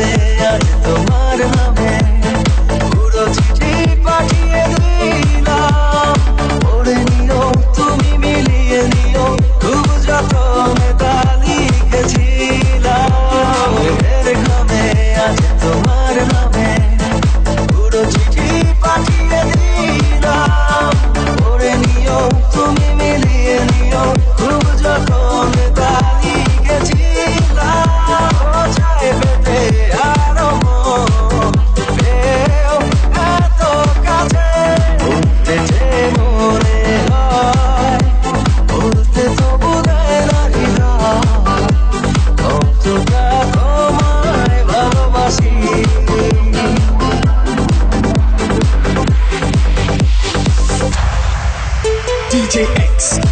হবে তোমার হবে DJ X.